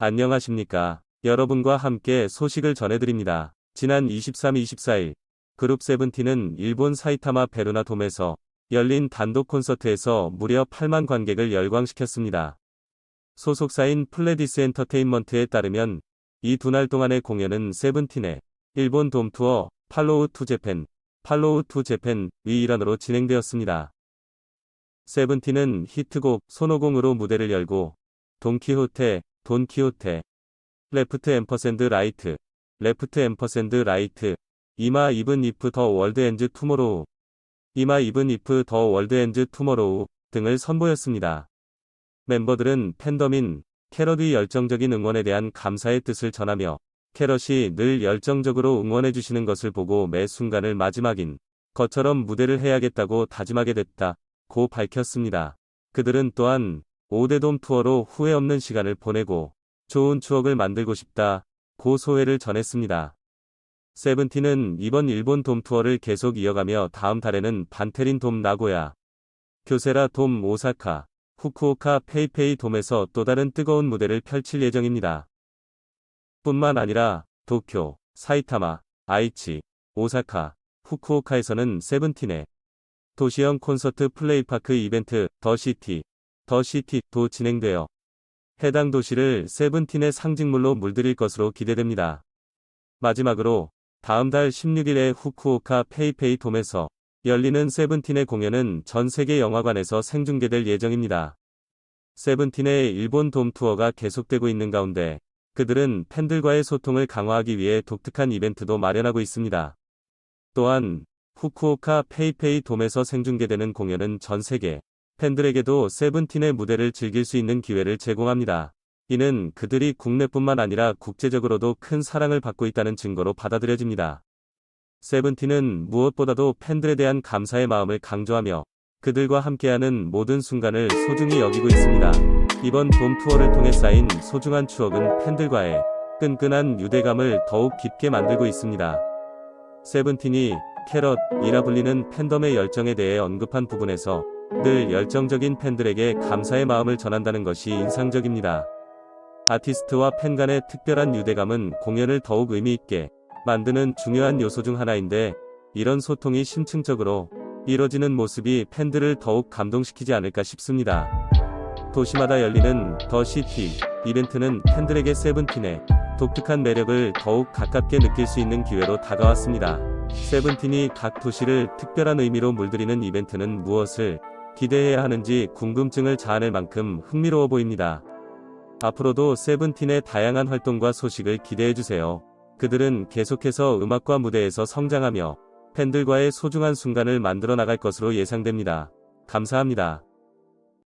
안녕하십니까. 여러분과 함께 소식을 전해드립니다. 지난 23-24일 그룹 세븐틴은 일본 사이타마 베르나 돔에서 열린 단독 콘서트에서 무려 8만 관객을 열광시켰습니다. 소속사인 플레디스 엔터테인먼트에 따르면 이 두 날 동안의 공연은 세븐틴의 일본 돔 투어 팔로우 투 재팬, 팔로우 투 재팬 위 일환으로 진행되었습니다. 세븐틴은 히트곡 손오공으로 무대를 열고 돈키호테, 돈키호테, 레프트 앰퍼샌드 라이트, 레프트 앰퍼샌드 라이트, 이마 이븐 이프 더 월드 엔즈 투모로우, 이마 이븐 이프 더 월드 엔즈 투모로우 등을 선보였습니다. 멤버들은 팬덤인 캐럿의 열정적인 응원에 대한 감사의 뜻을 전하며 캐럿이 늘 열정적으로 응원해주시는 것을 보고 매 순간을 마지막인 것처럼 무대를 해야겠다고 다짐하게 됐다. 고 밝혔습니다. 그들은 또한 5대돔 투어로 후회 없는 시간을 보내고 좋은 추억을 만들고 싶다. 고 소회를 전했습니다. 세븐틴은 이번 일본 돔 투어를 계속 이어가며 다음 달에는 반테린 돔 나고야, 교세라 돔 오사카, 후쿠오카 페이페이 돔에서 또 다른 뜨거운 무대를 펼칠 예정입니다. 뿐만 아니라 도쿄, 사이타마, 아이치, 오사카, 후쿠오카에서는 세븐틴의 도시형 콘서트 플레이파크 이벤트 더 시티, 더 시티도 진행되어 해당 도시를 세븐틴의 상징물로 물들일 것으로 기대됩니다. 마지막으로 다음 달 16일에 후쿠오카 페이페이 돔에서 열리는 세븐틴의 공연은 전 세계 영화관에서 생중계될 예정입니다. 세븐틴의 일본 돔 투어가 계속되고 있는 가운데 그들은 팬들과의 소통을 강화하기 위해 독특한 이벤트도 마련하고 있습니다. 또한 후쿠오카 페이페이 돔에서 생중계되는 공연은 전 세계 팬들에게도 세븐틴의 무대를 즐길 수 있는 기회를 제공합니다. 이는 그들이 국내뿐만 아니라 국제적으로도 큰 사랑을 받고 있다는 증거로 받아들여집니다. 세븐틴은 무엇보다도 팬들에 대한 감사의 마음을 강조하며 그들과 함께하는 모든 순간을 소중히 여기고 있습니다. 이번 돔 투어를 통해 쌓인 소중한 추억은 팬들과의 끈끈한 유대감을 더욱 깊게 만들고 있습니다. 세븐틴이 캐럿이라 불리는 팬덤의 열정에 대해 언급한 부분에서 늘 열정적인 팬들에게 감사의 마음을 전한다는 것이 인상적입니다. 아티스트와 팬 간의 특별한 유대감은 공연을 더욱 의미 있게 만드는 중요한 요소 중 하나인데 이런 소통이 심층적으로 이뤄지는 모습이 팬들을 더욱 감동시키지 않을까 싶습니다. 도시마다 열리는 더 시티 이벤트는 팬들에게 세븐틴의 독특한 매력을 더욱 가깝게 느낄 수 있는 기회로 다가왔습니다. 세븐틴이 각 도시를 특별한 의미로 물들이는 이벤트는 무엇을 기대해야 하는지 궁금증을 자아낼 만큼 흥미로워 보입니다. 앞으로도 세븐틴의 다양한 활동과 소식을 기대해주세요. 그들은 계속해서 음악과 무대에서 성장하며 팬들과의 소중한 순간을 만들어 나갈 것으로 예상됩니다. 감사합니다.